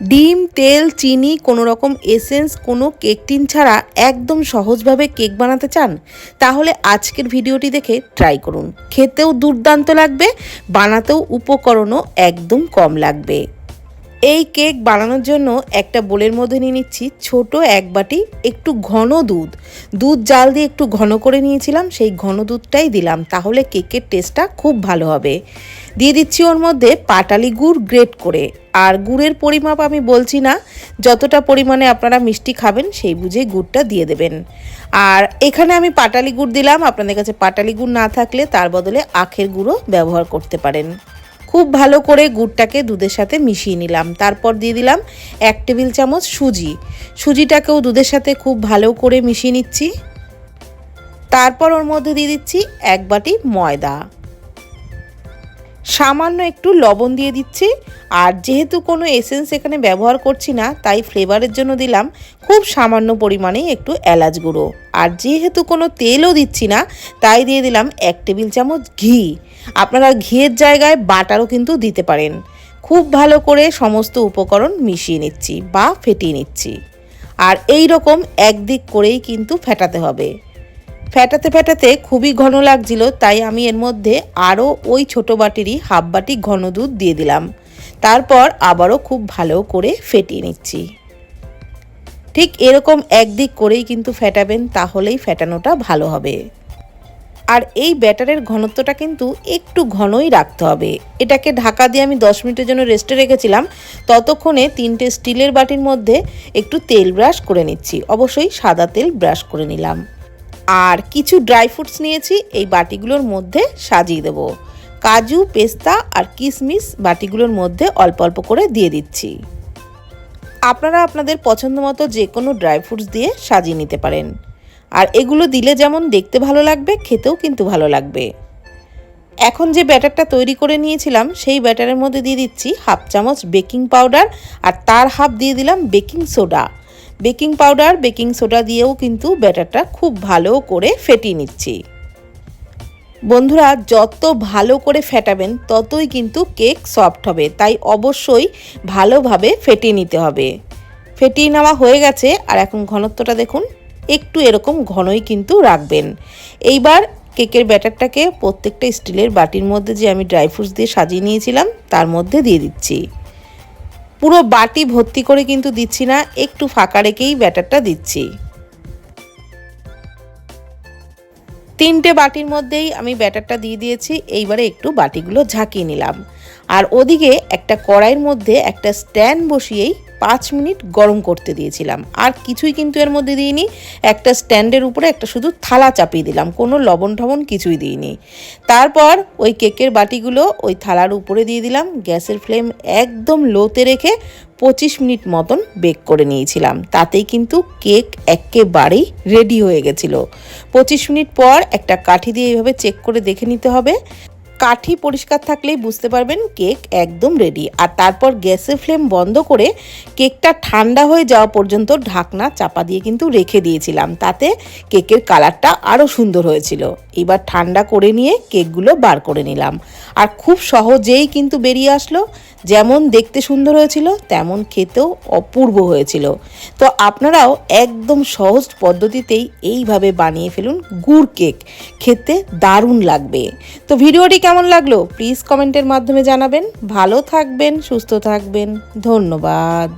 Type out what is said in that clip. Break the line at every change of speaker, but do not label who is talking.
ডিম, তেল, চিনি কোনো রকম এসেন্স, কোনো কেক টিন ছাড়া একদম সহজভাবে কেক বানাতে চান? তাহলে আজকের ভিডিওটি দেখে ট্রাই করুন। খেতেও দুর্দান্ত লাগবে, বানাতেও উপকরণও একদম কম লাগবে। এই কেক বানানোর জন্য একটা বোলের মধ্যে নিয়ে নিচ্ছি ছোট এক বাটি একটু ঘন দুধ। দুধ জাল দিয়ে একটু ঘন করে নিয়েছিলাম, সেই ঘন দুধটাই দিলাম। তাহলে কেকের টেস্টটা খুব ভালো হবে। দিয়ে দিচ্ছি ওর মধ্যে পাটালি গুড় গ্রেট করে। আর গুড়ের পরিমাপ আমি বলছি না, যতটা পরিমাণে আপনারা মিষ্টি খাবেন সেই বুঝে গুড়টা দিয়ে দেবেন। আর এখানে আমি পাটালি গুড় দিলাম, আপনাদের কাছে পাটালি গুড় না থাকলে তার বদলে আখের গুঁড়ো ব্যবহার করতে পারেন। খুব ভালো করে গুড়টাকে দুধের সাথে মিশিয়ে নিলাম। তারপর দিয়ে দিলাম এক টেবিল চামচ সুজি। সুজিটাকেও দুধের সাথে খুব ভালো করে মিশিয়ে নিচ্ছি। তারপর ওর মধ্যে দিয়ে দিচ্ছি এক বাটি ময়দা। সামান্য একটু লবণ দিয়ে দিচ্ছি। আর যেহেতু কোনো এসেন্স এখানে ব্যবহার করছি না, তাই ফ্লেভারের জন্য দিলাম খুব সামান্য পরিমাণে একটু এলাচ গুঁড়ো। আর যেহেতু কোনো তেলও দিচ্ছি না, তাই দিয়ে দিলাম এক টেবিল চামচ ঘি। আপনারা ঘিয়ের জায়গায় বাটারও কিন্তু দিতে পারেন। খুব ভালো করে সমস্ত উপকরণ মিশিয়ে নিচ্ছি বা ফেটিয়ে নিচ্ছি। আর এই রকম একদিক করেই কিন্তু ফেটাতে হবে। ফ্যাটাতে ফ্যাটাতে খুবই ঘন লাগছিল, তাই আমি এর মধ্যে আরও ওই ছোটো বাটিরই হাফ বাটি ঘন দুধ দিয়ে দিলাম। তারপর আবারও খুব ভালো করে ফেটিয়ে নিচ্ছি। ঠিক এরকম একদিক করেই কিন্তু ফেটাবেন, তাহলেই ফেটানোটা ভালো হবে। আর এই ব্যাটারের ঘনত্বটা কিন্তু একটু ঘনই রাখতে হবে। এটাকে ঢাকা দিয়ে আমি দশ মিনিটের জন্য রেস্টে রেখেছিলাম, ততক্ষণে তিনটে স্টিলের বাটির মধ্যে একটু তেল ব্রাশ করে নিচ্ছি। অবশ্যই সাদা তেল ব্রাশ করে নিলাম। আর কিছু ড্রাই ফ্রুটস নিয়েছি, এই বাটিগুলোর মধ্যে সাজিয়ে দেব। কাজু, পেস্তা আর কিশমিশ বাটিগুলোর মধ্যে অল্প অল্প করে দিয়ে দিচ্ছি। আপনারা আপনাদের পছন্দ মতো যে কোনো ড্রাই ফ্রুটস দিয়ে সাজিয়ে নিতে পারেন। আর এগুলো দিলে যেমন দেখতে ভালো লাগবে, খেতেও কিন্তু ভালো লাগবে। এখন যে ব্যাটারটা তৈরি করে নিয়েছিলাম, সেই ব্যাটারের মধ্যে দিয়ে দিচ্ছি হাফ চামচ বেকিং পাউডার আর তার হাফ দিয়ে দিলাম baking soda. Baking powder, baking soda দিয়েও কিন্তু ব্যাটারটা খুব ভালো করে ফেটিয়ে নিচ্ছি। বন্ধুরা, যত ভালো করে ফেটাবেন, ততই কিন্তু কেক সফট হবে। তাই অবশ্যই ভালোভাবে ফেটিয়ে নিতে হবে। ফেটিয়ে নেওয়া হয়ে গেছে, আর এখন ঘনত্বটা দেখুন, একটু এরকম ঘনই কিন্তু রাখবেন। এইবার কেকের ব্যাটারটাকে প্রত্যেকটা স্টিলের বাটির মধ্যে যে আমি ড্রাই ফ্রুটস দিয়ে সাজিয়ে নিয়েছিলাম, তার মধ্যে দিয়ে দিচ্ছি। পুরো বাটি ভর্তি করে কিন্তু দিচ্ছি না, একটু ফাঁকা রেখেই ব্যাটারটা দিচ্ছি। তিনটে বাটির মধ্যেই আমি ব্যাটারটা দিয়ে দিয়েছি, এইবারে একটু বাটিগুলো ঝাঁকিয়ে নিলাম। আর ওদিকে একটা কড়াইয়ের মধ্যে একটা স্ট্যান্ড বসিয়েই পাঁচ মিনিট গরম করতে দিয়েছিলাম। আর কিছুই কিন্তু এর মধ্যে দিইনি। একটা স্ট্যান্ডের উপরে একটা শুধু থালা চাপিয়ে দিলাম। কোনো লবণ টবণ কিছুই দিইনি। তারপর ওই কেকের বাটিগুলো ওই থালার উপরে দিয়ে দিলাম। গ্যাসের ফ্লেম একদম লোতে রেখে পঁচিশ মিনিট মতন বেক করে নিয়েছিলাম। তাতেই কিন্তু কেক একেবারেই রেডি হয়ে গেছিল। পঁচিশ মিনিট পর একটা কাঠি দিয়ে এইভাবে চেক করে দেখে নিতে হবে। কাঠি পরিষ্কার থাকলেই বুঝতে পারবেন কেক একদম রেডি আর তারপর গ্যাসের ফ্লেম বন্ধ করে কেকটা ঠান্ডা হয়ে যাওয়া পর্যন্ত ঢাকনা চাপা দিয়ে কিন্তু রেখে দিয়েছিলাম। তাতে কেকের কালারটা আরও সুন্দর হয়েছিল। এবার ঠান্ডা করে নিয়ে কেকগুলো বার করে নিলাম। আর খুব সহজেই কিন্তু বেরিয়ে আসলো। যেমন দেখতে সুন্দর হয়েছিল, তেমন খেতেও অপূর্ব হয়েছিল। তো আপনারাও একদম সহজ পদ্ধতিতেই এইভাবে বানিয়ে ফেলুন গুড় কেক। খেতে দারুণ লাগবে। তো ভিডিওটি কেমন লাগল? প্লিজ কমেন্টের মাধ্যমে জানাবেন। ভালো থাকবেন সুস্থ থাকবেন। ধন্যবাদ।